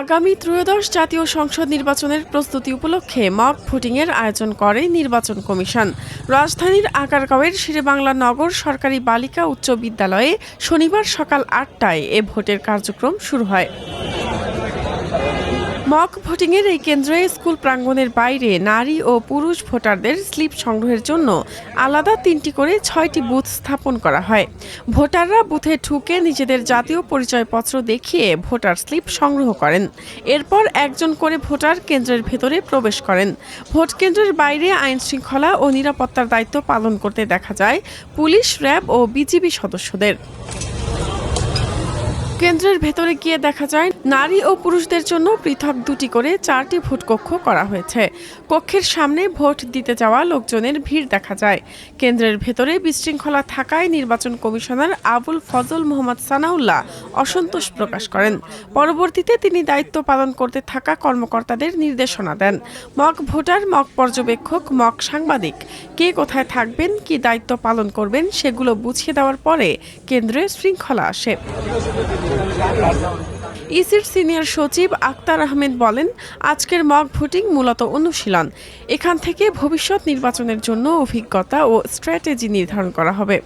আগামী ত্রয়োদশ জাতীয় সংসদ নির্বাচনের প্রস্তুতি উপলক্ষে মক ভোটিংয়ের আয়োজন করে নির্বাচন কমিশন। রাজধানীর আগারগাঁওয়ের শেরেবাংলা নগর সরকারি বালিকা উচ্চ বিদ্যালয়ে শনিবার সকাল আটটায় এ ভোটের কার্যক্রম শুরু হয়। মক ভোটিংয়ের এই কেন্দ্রে স্কুল প্রাঙ্গণের বাইরে নারী ও পুরুষ ভোটারদের স্লিপ সংগ্রহের জন্য আলাদা তিনটি করে ছয়টি বুথ স্থাপন করা হয়। ভোটাররা বুথে ঢুকে নিজেদের জাতীয় পরিচয়পত্র দেখিয়ে ভোটার স্লিপ সংগ্রহ করেন। এরপর একজন করে ভোটার কেন্দ্রের ভেতরে প্রবেশ করেন। ভোট কেন্দ্রের বাইরে আইন শৃঙ্খলা ও নিরাপত্তার দায়িত্ব পালন করতে দেখা যায় পুলিশ, র্যাব ও বিজিবি সদস্যদের। কেন্দ্রের ভেতরে গিয়ে দেখা যায়, নারী ও পুরুষদের জন্য পৃথক দুটি করে চারটি ভোট কক্ষ করা হয়েছে। কক্ষের সামনে ভোট দিতে যাওয়া লোকজনের ভিড় দেখা যায়। কেন্দ্রের ভেতরে বিশৃঙ্খলা থাকায় নির্বাচন কমিশনার আবুল ফজল মোহাম্মদ সানাউল্লাহ অসন্তোষ প্রকাশ করেন। পরবর্তীতে তিনি দায়িত্ব পালন করতে থাকা কর্মকর্তাদের নির্দেশনা দেন। মক ভোটার, মক পর্যবেক্ষক, মক সাংবাদিক, কে কোথায় থাকবেন, কি দায়িত্ব পালন করবেন, সেগুলো বুঝিয়ে দেওয়ার পরে কেন্দ্রে শৃঙ্খলা আসে। ইসির সিনিয়র সচিব আক্তার আহমেদ বলেন, আজকের মক ভোটিং মূলত অনুশীলন। এখান থেকে ভবিষ্যৎ নির্বাচনের জন্য অভিজ্ঞতা ও স্ট্র্যাটেজি নির্ধারণ করা হবে।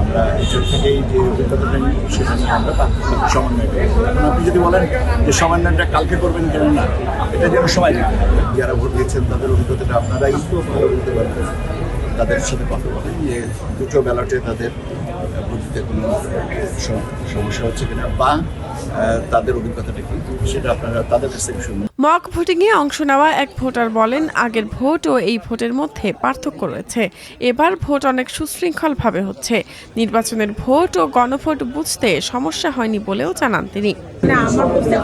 আমরা থেকেই যে অভিজ্ঞতাটা সমন্বয় করি। আপনি যদি বলেন যে সমন্বয়টা কালকে করবেন কেন না, এটা যেন যারা ভোট দিয়েছেন, তাদের অভিজ্ঞতাটা আপনারাই তাদের সাথে কথা বলেন যে দুটো ব্যালটে তাদের দিতে কোনো সমস্যা হচ্ছে কিনা বা তাদের অভিজ্ঞতাটা কি সেটা আপনারা তাদের কাছ থেকে মক ভোটিংয়ে অংশ নেওয়া এক ভোটার বলেন, আগের ভোট ও এই ভোটের মধ্যে পার্থক্য রয়েছে। এবার ভোট অনেক সুশৃঙ্খলভাবে হচ্ছে। নির্বাচনের ভোট ও গণভোট বুঝতে সমস্যা হয়নি বলেও জানান তিনি। বুঝতে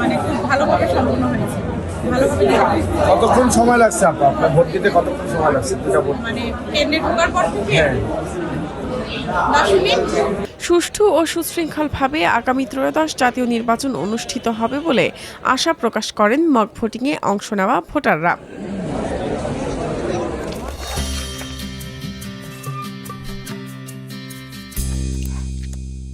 মানে ভালোভাবে সম্পন্ন হয়েছে। কতক্ষণ সময় লাগছে আপনার আপনার ভোট দিতে কতক্ষণ সময় লাগছে? দুটা ভোট মানে কেন্দ্রে ঢোকার পর থেকে হ্যাঁ। সুষ্ঠু ও সুশৃঙ্খলভাবে আগামী ত্রয়োদশ জাতীয় নির্বাচন অনুষ্ঠিত হবে বলে আশা প্রকাশ করেন মগ ভোটিংয়ে অংশ নেওয়া ভোটাররা।